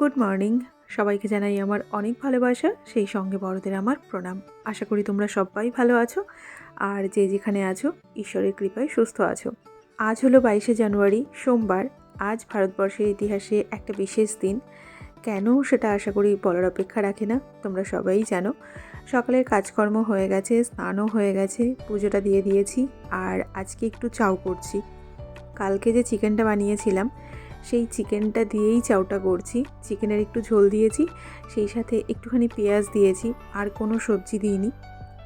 Good morning. সবাইকে জানাই আমার অনেক ভালোবাসা, সেই সঙ্গে বড়দের আমার প্রণাম। আশা করি তোমরা সবাই ভালো আছো আর যে যেখানে আছো, ঈশ্বরের কৃপায় সুস্থ আছো। আজ হলো বাইশে জানুয়ারি, সোমবার। আজ ভারতবর্ষের ইতিহাসে একটা বিশেষ দিন। কেন সেটা আশা করি বলার অপেক্ষা রাখে না, তোমরা সবাই জানো। সকালের কাজকর্ম হয়ে গেছে, স্নানও হয়ে গেছে, পুজোটা দিয়ে দিয়েছি, আর আজকে একটু চাউ করছি। কালকে যে চিকেনটা বানিয়েছিলাম সেই চিকেনটা দিয়েই চাউটা করছি। চিকেনের একটু ঝোল দিয়েছি, সেই সাথে একটুখানি পেঁয়াজ দিয়েছি, আর কোনো সবজি দিইনি।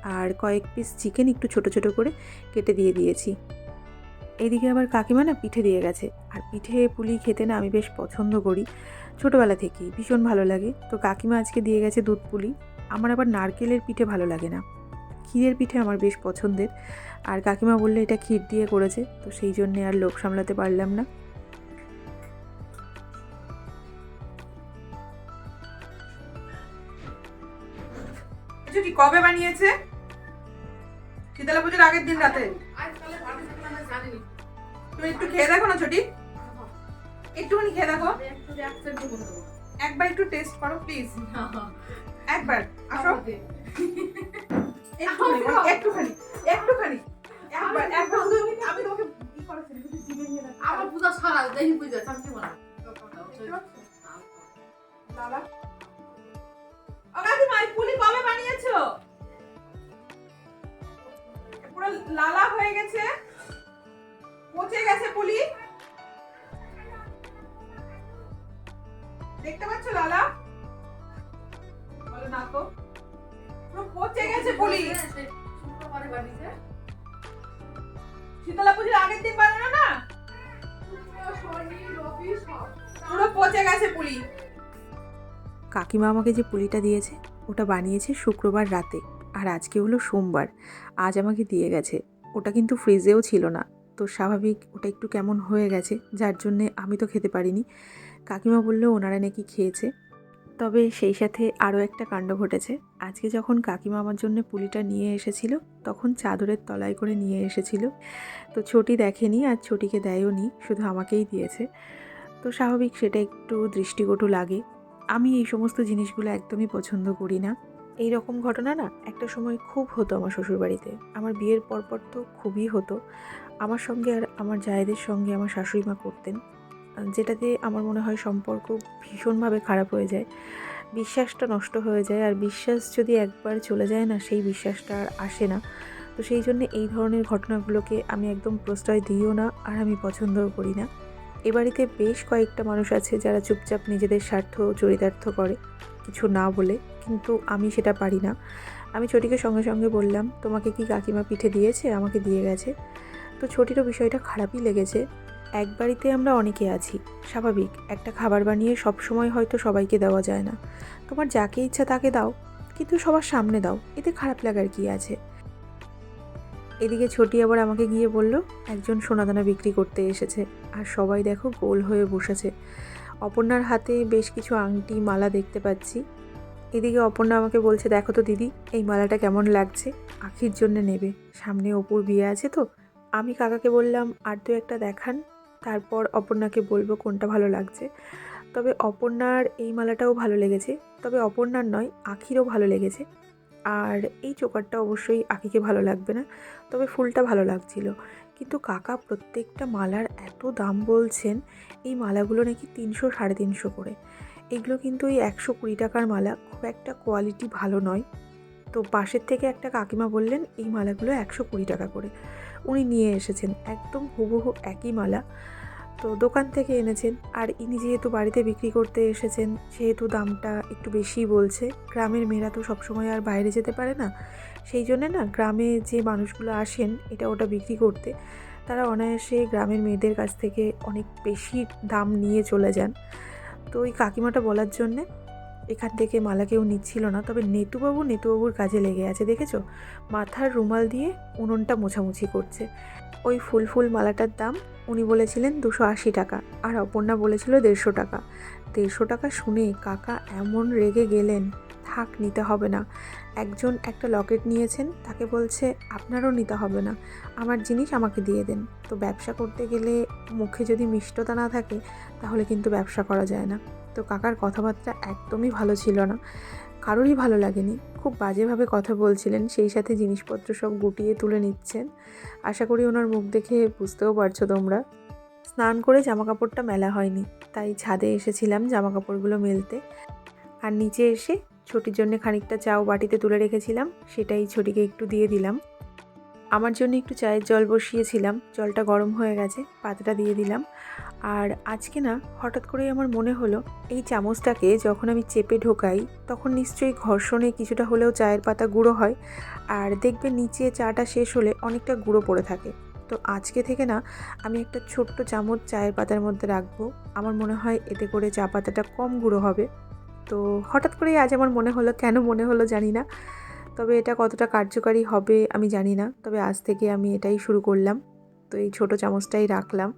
আর কয়েক পিস চিকেন একটু ছোট ছোট করে কেটে দিয়ে দিয়েছি। এদিকে আবার কাকিমা না পিঠে দিয়ে গেছে। আর পিঠে পুলি খেতে না আমি বেশ পছন্দ করি। ছোটোবেলা থেকেই ভীষণ ভালো লাগে। তো কাকিমা আজকে দিয়ে গেছে দুধ পুলি। আমার আবার নারকেলের পিঠে ভালো লাগে না। ক্ষীরের পিঠে আমার বেশ পছন্দের। আর কাকিমা বললে এটা ক্ষীর দিয়ে করেছে। তো সেই জন্যে আর লোক সামলাতে পারলাম না। খিচুড়ি কবে বানিয়েছে? শীতলা পুজোর আগের দিন রাতে? তুমি একটু খেয়ে দেখো না ছোটি। একটুখানি খেয়ে দেখো। একবার একটু টেস্ট করো প্লিজ একবার আসো। একটুখানি একটুখানি একবার একবার। আমি তোমাকে। আমার পূজা সারা দেখি পূজা শান্তি বানিয়েছো পুরো লালা হয়ে গেছে। পচে গেছে পুলি। দেখতে পাচ্ছ লালা? বলো না তো। পুরো পচে গেছে পুলি। শীতলা পুজোর আগের দিন বানানো না? পুরো পচে গেছে পুলি। কাকিমা আমাকে যে পুলিটা দিয়েছে ওটা বানিয়েছে শুক্রবার রাতে, আর আজকে হলো সোমবার। আজ আমাকে দিয়ে গেছে। ওটা কিন্তু ফ্রিজেও ছিল না। তো স্বাভাবিক ওটা একটু কেমন হয়ে গেছে, যার জন্যে আমি তো খেতে পারিনি। কাকিমা বলল, ওনারা নাকি খেয়েছে। তবে সেই সাথে আরও একটা কাণ্ড ঘটেছে। আজকে যখন কাকিমা আমার জন্য পুলিটা নিয়ে এসেছিল, তখন চাদরের তলায় করে নিয়ে এসেছিল। তো ছোটি দেখেনি আর ছোটিকে দেয়ও নি, শুধু আমাকেই দিয়েছে। তো স্বাভাবিক সেটা একটু দৃষ্টিকটু লাগে। আমি এই সমস্ত জিনিসগুলো একদমই পছন্দ করি না। এই রকম ঘটনা না একটা সময় খুব হতো আমার শ্বশুরবাড়িতে। আমার বিয়ের পরপর তো খুবই হতো। আমার সঙ্গে আর আমার জায়েদের সঙ্গে আমার শাশুড়ি মা করতেন। যেটাতে আমার মনে হয় সম্পর্ক ভীষণভাবে খারাপ হয়ে যায়। বিশ্বাসটা নষ্ট হয়ে যায় আর বিশ্বাস যদি একবার চলে যায় না সেই বিশ্বাসটা আর আসে না। তো সেই জন্য এই ধরনের ঘটনাগুলোকে আমি একদম প্রশ্রয় দিইও না আর আমি পছন্দও করি না। এ বাড়িতে বেশ কয়েকটা মানুষ আছে যারা চুপচাপ নিজেদের স্বার্থ চরিতার্থ করে, কিছু না বলে। কিন্তু আমি সেটা পারি না। আমি ছোটিকে সঙ্গে সঙ্গে বললাম, তোমাকে কি কাকিমা পিঠে দিয়েছে? আমাকে দিয়ে গেছে। তো ছোটিরও বিষয়টা খারাপই লেগেছে। এক বাড়িতে আমরা অনেকে আছি, স্বাভাবিক। একটা খাবার বানিয়ে সব সময় হয়তো সবাইকে দেওয়া যায় না। তোমার যাকে ইচ্ছা তাকে দাও, কিন্তু সবার সামনে দাও। এতে খারাপ লাগার কি আছে? এদিকে ছোটি আবার আমাকে গিয়ে বলল, একজন সোনাদানা বিক্রি করতে এসেছে আর সবাই দেখো গোল হয়ে বসেছে। অপর্ণার হাতে বেশ কিছু আংটি মালা দেখতে পাচ্ছি। এদিকে অপর্ণা আমাকে বলছে, দেখো তো দিদি, এই মালাটা কেমন লাগছে? আখির জন্য নেবে। সামনে অপুর বিয়ে আছে তো। আমি কাকাকে বললাম, আর দু একটা দেখান। তারপর অপর্ণাকে বলব, কোনটা ভালো লাগছে? তবে অপর্ণার এই মালাটাও ভালো লেগেছে। তবে অপর্ণার নয়, আখিরও ভালো লেগেছে। আর এই চোকারটা অবশ্যই আখিকে ভালো লাগবে না। তবে ফুলটা ভালো লাগছিল। কিন্তু কাকা প্রত্যেকটা মালার এত দাম বলছেন, এই মালাগুলো নাকি তিনশো, সাড়ে তিনশো করে। এগুলো কিন্তু ওই একশো কুড়ি টাকার মালা, খুব একটা কোয়ালিটি ভালো নয়। তো পাশের থেকে একটা কাকিমা বললেন, এই মালাগুলো একশো কুড়ি টাকা করে। উনি নিয়ে এসেছেন, একদম হুবহু একই মালা। তো দোকান থেকে এনেছেন। আর ইনি যেহেতু বাড়িতে বিক্রি করতে এসেছেন, সেহেতু দামটা একটু বেশিই বলছে। গ্রামের মেয়েরা তো সবসময় আর বাইরে যেতে পারে না। সেই জন্যে না গ্রামে যে মানুষগুলো আসেন, এটা ওটা বিক্রি করতে, তারা অনায়াসে গ্রামের মেয়েদের কাছ থেকে অনেক বেশি দাম নিয়ে চলে যান। তো ওই কাকিমাটা বলার জন্যে এখান থেকে মালা কেউ নিচ্ছিল না। তবে নেতুবাবু নেতুবাবুর কাজে লেগে আছে, দেখেছ? মাথার রুমাল দিয়ে উনুনটা মোছামুছি করছে। ওই ফুল ফুল মালাটার দাম উনি বলেছিলেন দুশো আশি টাকা আর অপর্ণা বলেছিল দেড়শো টাকা। দেড়শো টাকা শুনে কাকা এমন রেগে গেলেন, থাক নিতে হবে না। একজন একটা লকেট নিয়েছেন, তাকে বলছে, আপনারও নিতে হবে না, আমার জিনিস আমাকে দিয়ে দেন। তো ব্যবসা করতে গেলে মুখে যদি মিষ্টতা না থাকে, তাহলে কিন্তু ব্যবসা করা যায় না। তো কাকার কথাবার্তা একদমই ভালো ছিল না। কারোরই ভালো লাগেনি। খুব বাজেভাবে কথা বলছিলেন, সেই সাথে জিনিসপত্র সব গুটিয়ে তুলে নিচ্ছেন। আশা করি ওনার মুখ দেখে বুঝতেও পারছ তোমরা। স্নান করে জামা কাপড়টা মেলা হয়নি, তাই ছাদে এসেছিলাম জামা কাপড়গুলো মেলতে। আর নিচে এসে ছুটির জন্য খানিকটা চাও বাটিতে তুলে রেখেছিলাম, সেটাই ছুটিকে একটু দিয়ে দিলাম। আমার জন্য একটু চায়ের জল বসিয়েছিলাম, জলটা গরম হয়ে গেছে পাতাটা দিয়ে দিলাম। আর আজকে না, হঠাৎ করেই আমার মনে হলো, এই চামচটাকে যখন আমি চেপে ঢোকাই, তখন নিশ্চয়ই ঘর্ষণে কিছুটা হলেও চায়ের পাতা গুঁড়ো হয়। আর দেখবে নিচে চাটা শেষ হলে অনেকটা গুঁড়ো পড়ে থাকে। তো আজকে থেকে না, আমি একটা ছোট্ট চামচ চায়ের পাতার মধ্যে রাখব। আমার মনে হয় এতে করে চা পাতাটা কম গুঁড়ো হবে। তো হঠাৎ করেই আজ আমার মনে হলো, কেন মনে হলো জানি না। তবে এটা কতটা কার্যকারী হবে আমি জানি না। তবে আজ থেকে আমি এটাই শুরু করলাম। তো এই ছোট চামচটাই রাখলাম।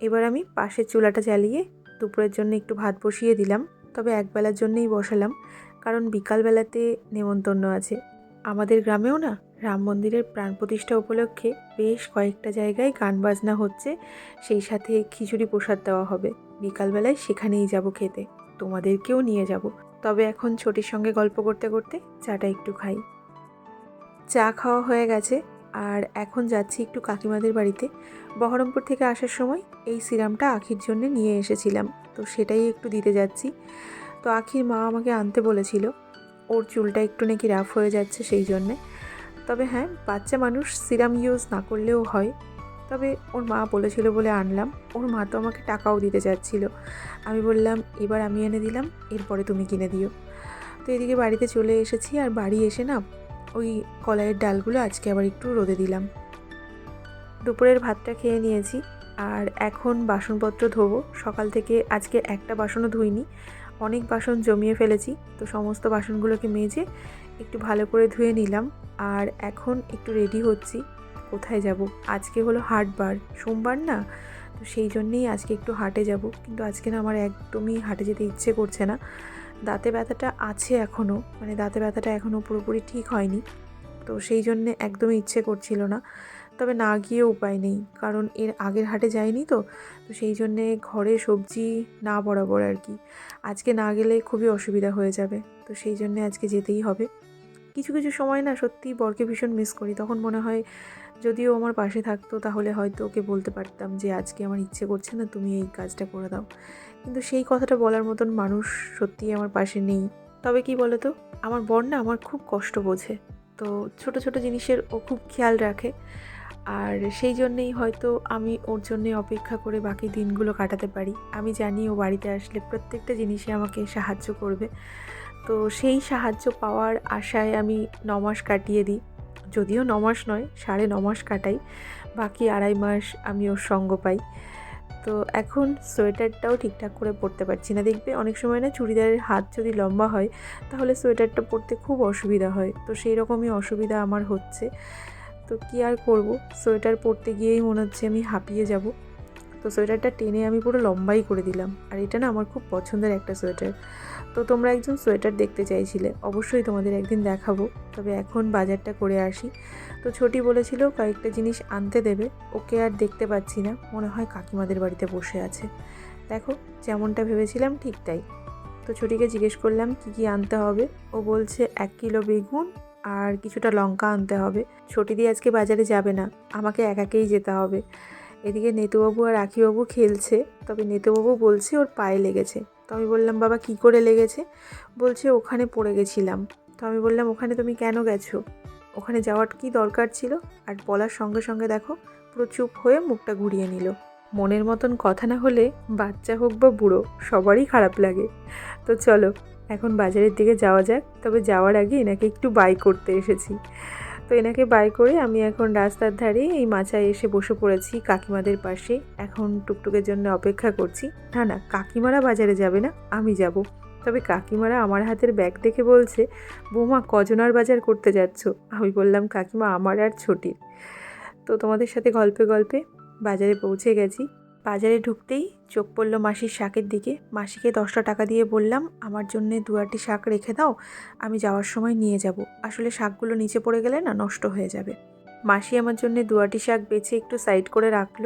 এবার আমি পাশের চুলাটা জ্বালিয়ে দুপুরের জন্য একটু ভাত বসিয়ে দিলাম। তবে একবেলার জন্যই বসালাম। কারণ বিকালবেলাতে নেমন্তন্ন আছে। আমাদের গ্রামেও না রাম মন্দিরের প্রাণ প্রতিষ্ঠা উপলক্ষে বেশ কয়েকটা জায়গায় গান বাজনা হচ্ছে। সেই সাথে খিচুড়ি প্রসাদ দেওয়া হবে। বিকালবেলায় সেখানেই যাব খেতে। তোমাদেরকেও নিয়ে যাব। তবে এখন ছোটির সঙ্গে গল্প করতে করতে চাটা একটু খাই। চা খাওয়া হয়ে গেছে আর এখন যাচ্ছি একটু কাকিমাদের বাড়িতে। বহরমপুর থেকে আসার সময় এই সিরামটা আখির জন্য নিয়ে এসেছিলাম, তো সেটাই একটু দিতে যাচ্ছি। তো আখির মা আমাকে আনতে বলেছিল, ওর চুলটা একটু নাকি রাফ হয়ে যাচ্ছে সেই জন্যে। তবে হ্যাঁ বাচ্চা মানুষ সিরাম ইউজ না করলেও হয়। তবে ওর মা বলেছিল বলে আনলাম। ওর মা তো আমাকে টাকাও দিতে চাচ্ছিল। আমি বললাম, এবার আমি এনে দিলাম, এরপরে তুমি কিনে দিও। তো এদিকে বাড়িতে চলে এসেছি আর বাড়ি এসে না ওই কলাইয়ের ডালগুলো আজকে আবার একটু রোদে দিলাম। দুপুরের ভাতটা খেয়ে নিয়েছি আর এখন বাসনপত্র ধোবো। সকাল থেকে আজকে একটা বাসনও ধুইনি, অনেক বাসন জমিয়ে ফেলেছি। তো সমস্ত বাসনগুলোকে মেজে একটু ভালো করে ধুয়ে নিলাম। আর এখন একটু রেডি হচ্ছি। কোথায় যাব? আজকে হলো হাটবার। সোমবার না? তো সেই জন্যেই আজকে একটু হাটে যাব। কিন্তু আজকে না আমার একদমই হাটে যেতে ইচ্ছে করছে না। দাঁতে ব্যথাটা আছে এখনও মানে দাঁতে ব্যথাটা এখনও পুরোপুরি ঠিক হয়নি। তো সেই জন্যে একদমই ইচ্ছে করছিল না। তবে না গিয়ে উপায় নেই। কারণ এর আগের হাটে যায়নি তো। তো সেই জন্যে ঘরে সবজি না বরাবর আর কি। আজকে না গেলে খুবই অসুবিধা হয়ে যাবে। তো সেই জন্যে আজকে যেতেই হবে। কিছু কিছু সময় না সত্যিই বরকে ভীষণ মিস করি। তখন মনে হয় যদিও আমার পাশে থাকতো, তাহলে হয়তো ওকে বলতে পারতাম যে, আজকে আমার ইচ্ছে করছে না, তুমি এই কাজটা করে দাও। কিন্তু সেই কথাটা বলার মতন মানুষ সত্যিই আমার পাশে নেই। তবে কি বলো তো আমার বর না আমার খুব কষ্ট বোঝে। তো ছোট ছোট জিনিসের ও খুব খেয়াল রাখে। আর সেই জন্যেই হয়তো আমি ওর জন্যে অপেক্ষা করে বাকি দিনগুলো কাটাতে পারি। আমি জানি ও বাড়িতে আসলে প্রত্যেকটা জিনিসে আমাকে সাহায্য করবে। তো সেই সাহায্য পাওয়ার আশায় আমি নমাস কাটিয়ে দিই। যদিও ন মাস নয়, সাড়ে ন মাস কাটাই, বাকি আড়াই মাস আমি ওর সঙ্গ পাই। তো এখন সোয়েটারটাও ঠিকঠাক করে পরতে পারছি না। দেখবে অনেক সময় না চুড়িদারের হাত যদি লম্বা হয়, তাহলে সোয়েটারটা পরতে খুব অসুবিধা হয়। তো সেই রকমই অসুবিধা আমার হচ্ছে। তো কী আর করব? সোয়েটার পরতে গিয়েই মনে হচ্ছে আমি হাঁপিয়ে যাব। তো সোয়েটারটা টেনে আমি পুরো লম্বাই করে দিলাম। আর এটা না আমার খুব পছন্দের একটা সোয়েটার। তো তোমরা একজন সোয়েটার দেখতে চাইছিলে, অবশ্যই তোমাদের একদিন দেখাবো। তবে এখন বাজারটা করে আসি। তো ছোটি বলেছিল কয়েকটা জিনিস আনতে দেবে, ওকে আর দেখতে পাচ্ছি না। মনে হয় কাকিমাদের বাড়িতে বসে আছে। দেখো, যেমনটা ভেবেছিলাম ঠিক তাই। তো ছোটিকে জিজ্ঞেস করলাম, কি কি আনতে হবে? ও বলছে, এক কিলো বেগুন আর কিছুটা লঙ্কা আনতে হবে। ছোটি দিয়ে আজকে বাজারে যাবে না। আমাকে একাকেই যেতে হবে। এদিকে নেতুবাবু আর আখিবাবু খেলছে, তবে নেতুবাবু বলছে ওর পায়ে লেগেছে। তো আমি বললাম, বাবা, কি করে লেগেছে? বলছে, ওখানে পড়ে গেছিলাম। তো আমি বললাম, ওখানে তুমি কেন গেছো? ওখানে যাওয়ার কি দরকার ছিল? আর বলার সঙ্গে সঙ্গে দেখো, পুরো চুপ হয়ে মুখটা ঘুরিয়ে নিল। মনের মতন কথা না হলে বাচ্চা হোক বা বুড়ো, সবারই খারাপ লাগে। তো চলো, এখন বাজারের দিকে যাওয়া যাক, তবে যাওয়ার আগে এনাকে একটু বাই করতে এসেছি। তো এনাকে বাই করে আমি এখন রাস্তার ধারে এই মাচায় এসে বসে পড়েছি কাকিমাদের পাশে। এখন টুকটুকের জন্য অপেক্ষা করছি। না না, কাকিমারা বাজারে যাবে না, আমি যাব। তবে কাকিমারা আমার হাতের ব্যাগ দেখে বলছে, বৌমা কজনার বাজার করতে যাচ্ছ? আমি বললাম, কাকিমা, আমার আর ছোটির। তো তোমাদের সাথে গল্পে গল্পে বাজারে পৌঁছে গেছি। বাজারে ঢুকতেই চোখ পড়ল মাসির শাকের দিকে। মাসিকে দশটা টাকা দিয়ে বললাম, আমার জন্য দু আটি শাক রেখে দাও, আমি যাওয়ার সময় নিয়ে যাব। আসলে শাকগুলো নিচে পড়ে গেলে না নষ্ট হয়ে যাবে। মাসি আমার জন্য দু আটি শাক বেছে একটু সাইড করে রাখল,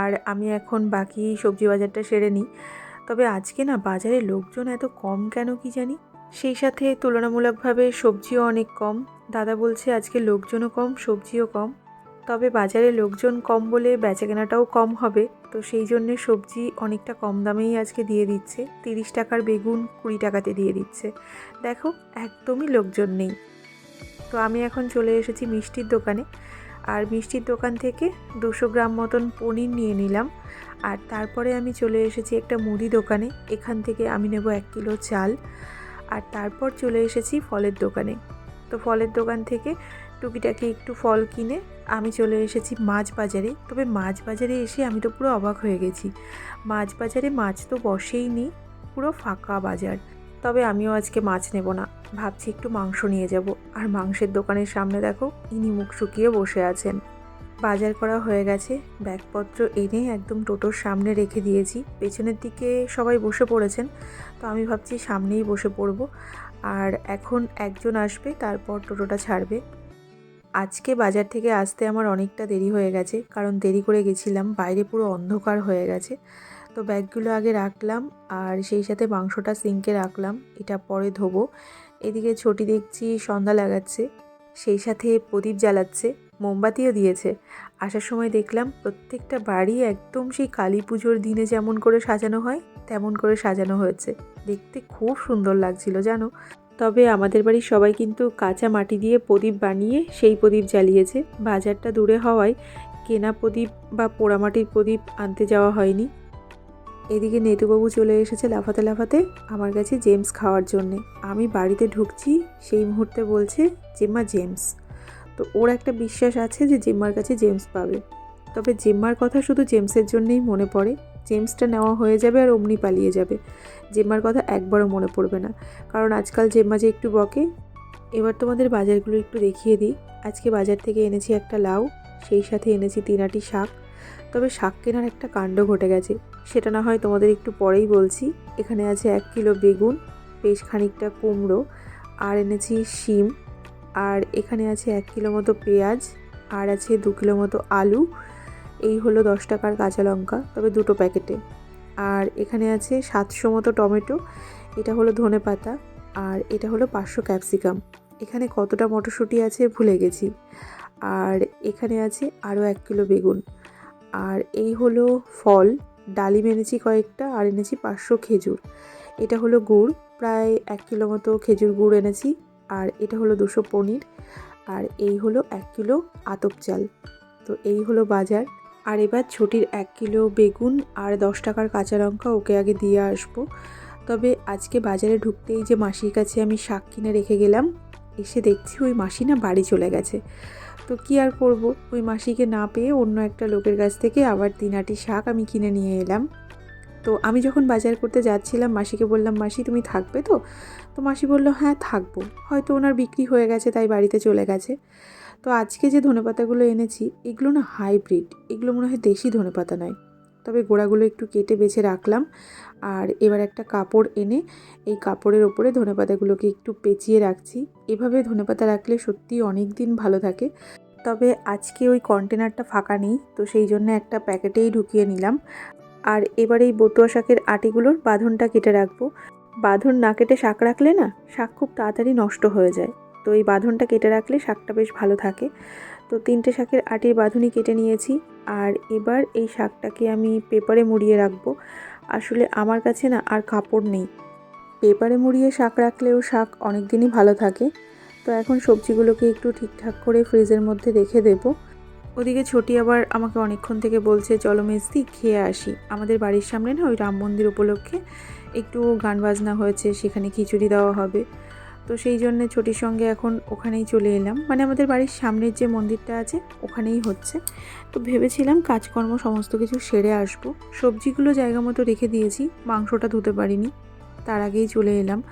আর আমি এখন বাকি সবজি বাজারটা সেরে নিই। তবে আজকে না বাজারে লোকজন এত কম কেন কি জানি? সেই সাথে তুলনামূলকভাবে সবজিও অনেক কম। দাদা বলছে আজকে লোকজনও কম, সবজিও কম। তবে বাজারে লোকজন কম বলে বেচাকেনাটাও কম হবে, তো সেই জন্যে সবজি অনেকটা কম দামেই আজকে দিয়ে দিচ্ছে। তিরিশ টাকার বেগুন কুড়ি টাকাতে দিয়ে দিচ্ছে। দেখো, একদমই লোকজন নেই। তো আমি এখন চলে এসেছি মিষ্টির দোকানে। আর মিষ্টির দোকান থেকে দুশো গ্রাম মতন পনির নিয়ে নিলাম। আর তারপরে আমি চলে এসেছি একটা মুদি দোকানে। এখান থেকে আমি নেব এক কিলো চাল। আর তারপর চলে এসেছি ফলের দোকানে। তো ফলের দোকান থেকে টুকিটাকি একটু ফল কিনে আমি চলে এসেছি মাছ বাজারে তবে মাছ বাজারে এসে আমি তো পুরো অবাক হয়ে গেছি। মাছ বাজারে মাছ তো বসেই নি পুরো ফাঁকা বাজার। তবে আমিও আজকে মাছ নেব না। ভাবছি একটু মাংস নিয়ে যাব। আর মাংসের দোকানের সামনে দেখো, ইনি মুখ শুকিয়ে বসে আছেন। বাজার করা হয়ে গেছে। ব্যাগপত্র এনে একদম টোটোর সামনে রেখে দিয়েছি। পেছনের দিকে সবাই বসে পড়েছেন, তো আমি ভাবছি সামনেই বসে পড়ব। আর এখন একজন আসবে, তারপর টোটোটা ছাড়বে। আজকে বাজার থেকে আসতে আমার অনেকটা দেরি হয়ে গেছে, কারণ দেরি করে গেছিলাম, বাইরে পুরো অন্ধকার হয়ে গেছে। তো ব্যাগগুলো আগে রাখলাম আর সেই সাথে মাংসটা সিঙ্কে রাখলাম, এটা পরে ধোবো। এদিকে ছোটি দেখছি সন্ধ্যা লাগাচ্ছে, সেই সাথে প্রদীপ জ্বালাচ্ছে, মোমবাতিও দিয়েছে। আসার সময় দেখলাম প্রত্যেকটা বাড়ি একদম সেই কালী পুজোর দিনে যেমন করে সাজানো হয়, তেমন করে সাজানো হয়েছে। দেখতে খুব সুন্দর লাগছিল, জানো? তবে আমাদের বাড়ির সবাই কিন্তু কাঁচা মাটি দিয়ে প্রদীপ বানিয়ে সেই প্রদীপ জ্বালিয়েছে। বাজারটা দূরে হওয়ায় কেনা প্রদীপ বা পোড়ামাটির প্রদীপ আনতে যাওয়া হয়নি। এদিকে নেতুবাবু চলে এসেছে লাফাতে লাফাতে আমার কাছে জেমস খাওয়ার জন্যে। আমি বাড়িতে ঢুকছি, সেই মুহূর্তে বলছে, জেম্মা জেমস। তো ওর একটা বিশ্বাস আছে যে জেম্মার কাছে জেমস পাবে। তবে জেম্মার কথা শুধু জেমসের জন্যেই মনে পড়ে। জেমসটা নেওয়া হয়ে যাবে আর অমনি পালিয়ে যাবে। জেম্মার কথা একবারও মনে পড়বে না। কারণ আজকাল জেম্মা যে একটু বকে, এবার তোমাদের বাজারগুলো একটু দেখিয়ে দিই। আজকে বাজার থেকে এনেছি একটা লাউ, সেই সাথে এনেছি তিনাটি শাক। তবে শাক কেনার একটা কাণ্ড ঘটে গেছে। সেটা না হয় তোমাদের একটু পরেই বলছি। এখানে আছে এক কিলো বেগুন, বেশ খানিকটা কুমড়ো, আর এনেছি শিম, আর এখানে আছে এক কিলো মতো পেঁয়াজ, আর আছে দু কিলো মতো আলু এই হলো দশ টাকার কাঁচা লঙ্কা, তবে দুটো প্যাকেটে। আর এখানে আছে সাতশো মতো টমেটো, এটা হলো ধনে পাতা, আর এটা হলো পাঁচশো ক্যাপসিকাম। এখানে কতটা মটরশুঁটি আছে ভুলে গেছি। আর এখানে আছে আরও এক কিলো বেগুন। আর এই হলো ফল, ডালিম এনেছি কয়েকটা, আর এনেছি পাঁচশো খেজুর। এটা হলো গুড়, প্রায় এক কিলো মতো খেজুর গুড় এনেছি, আর এটা হলো দুশো পনির, আর এই হলো এক কিলো আতপ চাল। তো এই হলো বাজার। আর এবার ছুটির এক কিলো বেগুন আর দশ টাকার কাঁচা লঙ্কা ওকে আগে দিয়ে আসব। তবে আজকে বাজারে ঢুকতেই যে মাসির কাছে আমি শাক কিনে রেখে গেলাম, এসে দেখছি ওই মাসি না বাড়ি চলে গেছে। তো কি আর করব? ওই মাসিকে না পেয়ে অন্য একটা লোকের কাছ থেকে আবার তিনাটি শাক আমি কিনে নিয়ে এলাম। তো আমি যখন বাজার করতে যাচ্ছিলাম, মাসিকে বললাম, মাসি, তুমি থাকবে তো? তো মাসি বলল হ্যাঁ থাকব। হয়তো ওনার বিক্রি হয়ে গেছে, তাই বাড়িতে চলে গেছে। তো আজকে যে ধনেপাতাগুলো এনেছি, এগুলো না হাইব্রিড। এগুলো মনে হয় দেশি ধনেপাতা নয়। তবে গোড়াগুলো একটু কেটে বেছে রাখলাম আর এবার একটা কাপড় এনে এই কাপড়ের ওপরে ধনেপাতাগুলোকে একটু পেঁচিয়ে রাখছি। এভাবে ধনেপাতা রাখলে সত্যি অনেক দিন ভালো থাকে। তবে আজকে ওই কন্টেনারটা ফাঁকা নেই, তো সেই জন্য একটা প্যাকেটেই ঢুকিয়ে নিলাম। আর এবার এই বতুয়া শাকের আটিগুলোর বাঁধনটা কেটে রাখব। বাঁধন না কেটে শাক রাখলে না, শাক খুব তাড়াতাড়ি নষ্ট হয়ে যায়। তো এই বাঁধনটা কেটে রাখলে শাকটা বেশ ভালো থাকে। তো তিনটে শাকের আটির বাঁধনই কেটে নিয়েছি। আর এবার এই শাকটাকে আমি পেপারে মুড়িয়ে রাখব। আসলে আমার কাছে না আর কাপড় নেই। পেপারে মুড়িয়ে শাক রাখলেও শাক অনেক দিনই ভালো থাকে। তো এখন সবজিগুলোকে একটু ঠিকঠাক করে ফ্রিজের মধ্যে রেখে দেবো। ওদিকে ছোটি আবার আমাকে অনেকক্ষণ থেকে বলছে, চলো মেজদি খেয়ে আসি। আমাদের বাড়ির সামনে না ওই রাম মন্দির উপলক্ষে একটু গান বাজনা হয়েছে, সেখানে খিচুড়ি দেওয়া হবে। তো সেই জন্যে ছোটির সঙ্গে এখন ওখানেই চলে এলাম। মানে আমাদের বাড়ির সামনের যে মন্দিরটা আছে, ওখানেই হচ্ছে। তো ভেবেছিলাম কাজকর্ম সমস্ত কিছু সেরে আসব। সবজিগুলো জায়গা মতো রেখে দিয়েছি, মাংসটা ধুতে পারিনি। তার আগেই চলে এলাম।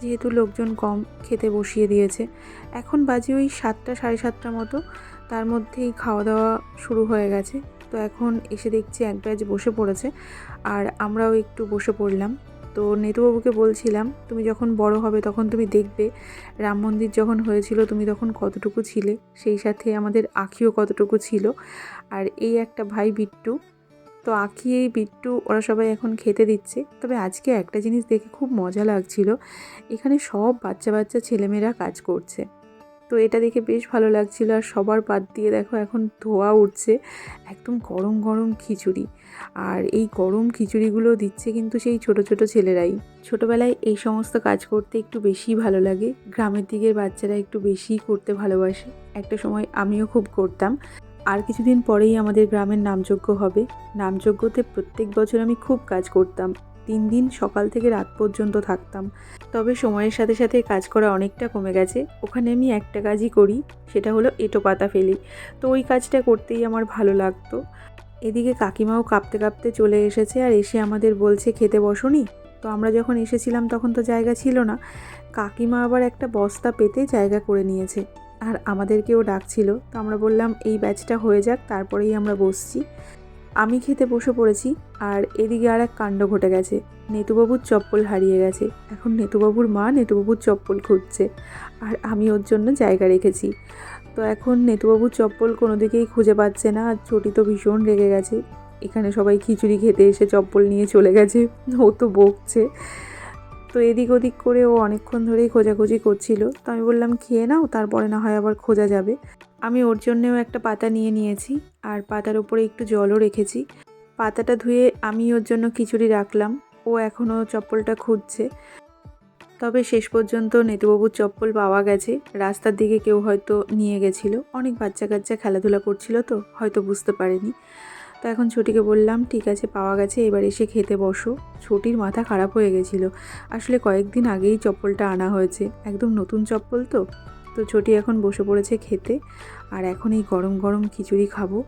যেহেতু লোকজন কম, খেতে বসিয়ে দিয়েছে। এখন বাজে ওই সাতটা, সাড়ে সাতটা মতো। তার মধ্যেই খাওয়া দাওয়া শুরু হয়ে গেছে। তো এখন এসে দেখছি এক ব্যাচ বসে পড়েছে। আর আমরাও একটু বসে পড়লাম। তো নেতুবাবুকে বলছিলাম, তুমি যখন বড় হবে তখন তুমি দেখবে, রাম মন্দির যখন হয়েছিল তুমি তখন কতটুকু ছিলে, সেই সাথে আমাদের আখিও কতটুকু ছিল। আর এই একটা ভাই বিট্টু, তো আঁকি এই বিট্টু ওরা সবাই এখন খেতে দিচ্ছে। তবে আজকে একটা জিনিস দেখে খুব মজা লাগছিল, এখানে সব বাচ্চা বাচ্চা ছেলেমেয়েরা কাজ করছে। তো এটা দেখে বেশ ভালো লাগছিল। আর সবার বাদ দিয়ে দেখো এখন ধোয়া উঠছে, একদম গরম গরম খিচুড়ি। আর এই গরম খিচুড়িগুলো দিচ্ছে কিন্তু সেই ছোট ছোট ছেলেরাই। ছোটবেলায় এই সমস্ত কাজ করতে একটু বেশি ভালো লাগে। গ্রামের দিকের বাচ্চারা একটু বেশিই করতে ভালোবাসে। একটা সময় আমিও খুব করতাম। আর কিছুদিন পরেই আমাদের গ্রামের নামযজ্ঞ হবে। নামযজ্ঞতে প্রত্যেক বছর আমি খুব কাজ করতাম। তিন দিন সকাল থেকে রাত পর্যন্ত থাকতাম। তবে সময়ের সাথে সাথে কাজ করা অনেকটা কমে গেছে। ওখানে আমি একটা কাজই করি, সেটা হলো এঁটো পাতা ফেলি। তো ওই কাজটা করতেই আমার ভালো লাগতো। এদিকে কাকিমাও কাঁপতে কাঁপতে চলে এসেছে আর এসে আমাদের বলছে, খেতে বসনি? তো আমরা যখন এসেছিলাম তখন তো জায়গা ছিল না। কাকিমা আবার একটা বস্তা পেতে জায়গা করে নিয়েছে আর আমাদেরকেও ডাকছিল। তো আমরা বললাম, এই ব্যাচটা হয়ে যাক, তারপরেই আমরা বসছি। আমি খেতে বসে পড়েছি আর এদিকে আর এক কাণ্ড ঘটে গেছে। নেতুবাবুর চপ্পল হারিয়ে গেছে। এখন নেতুবাবুর মা নেতুবাবুর চপ্পল খুঁজছে আর আমি ওর জন্য জায়গা রেখেছি। তো এখন নেতুবাবুর চপ্পল কোনো দিকেই খুঁজে পাচ্ছে না আর চটি তো ভীষণ রেগে গেছে। এখানে সবাই খিচুড়ি খেতে এসে চপ্পল নিয়ে চলে গেছে। ও তো বকছে। তো এদিক ওদিক করে ও অনেকক্ষণ ধরেই খোঁজাখুঁজি করছিল। তো আমি বললাম, খেয়ে নাও, তারপরে না হয় আবার খোঁজা যাবে। আমি ওর জন্যেও একটা পাতা নিয়ে নিয়েছি আর পাতার উপরে একটু জলও রেখেছি। পাতাটা ধুয়ে আমি ওর জন্য খিচুড়ি রাখলাম। ও এখনও চপ্পলটা খুঁজছে। তবে শেষ পর্যন্ত নেতুবাবুর চপ্পল পাওয়া গেছে। রাস্তার দিকে কেউ হয়তো নিয়ে গেছিল। অনেক বাচ্চা কাচ্চা খেলাধুলা করছিল তো, হয়তো বুঝতে পারেনি। তো এখন ছুটিকে বললাম, ঠিক আছে, পাওয়া গেছে, এবার এসে খেতে বসো। ছুটির মাথা খারাপ হয়ে গেছিল। আসলে কয়েকদিন আগেই চপ্পলটা আনা হয়েছে। একদম নতুন চপ্পল তো। তো ছোটি এখন বসে পড়েছে খেতে। আর এখন এই গরম গরম খিচুড়ি খাব।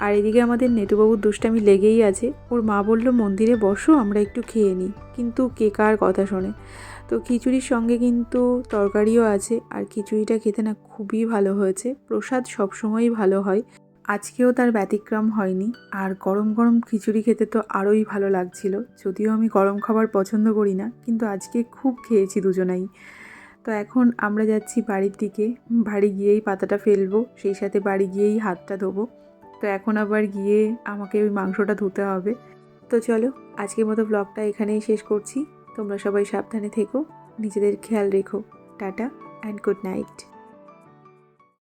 আর এদিকে আমাদের নেটুবাবুর দুষ্টামি লেগেই আছে। ওর মা বলল, মন্দিরে বসো, আমরা একটু খেয়ে নিই। কিন্তু কে কার কথা শোনে। তো খিচুড়ির সঙ্গে কিন্তু তরকারিও আছে। আর খিচুড়িটা খেতে না খুবই ভালো হয়েছে। প্রসাদ সবসময়ই ভালো হয়। আজকেও তার ব্যতিক্রম হয়নি। আর গরম গরম খিচুড়ি খেতে তো আরোই ভালো লাগছিল। যদিও আমি গরম খাবার পছন্দ করি না, কিন্তু আজকে খুব খেয়েছি দুজনাই। তো এখন আমরা যাচ্ছি বাড়ির দিকে। বাড়ি গিয়েই পাতাটা ফেলব, সেই সাথে বাড়ি গিয়েই হাতটা ধোবো। তো এখন আবার গিয়ে আমাকে ওই মাংসটা ধুতে হবে। তো চলো, আজকের মতো ব্লগটা এখানেই শেষ করছি। তোমরা সবাই সাবধানে থেকো, নিজেদের খেয়াল রেখো। Tata and good night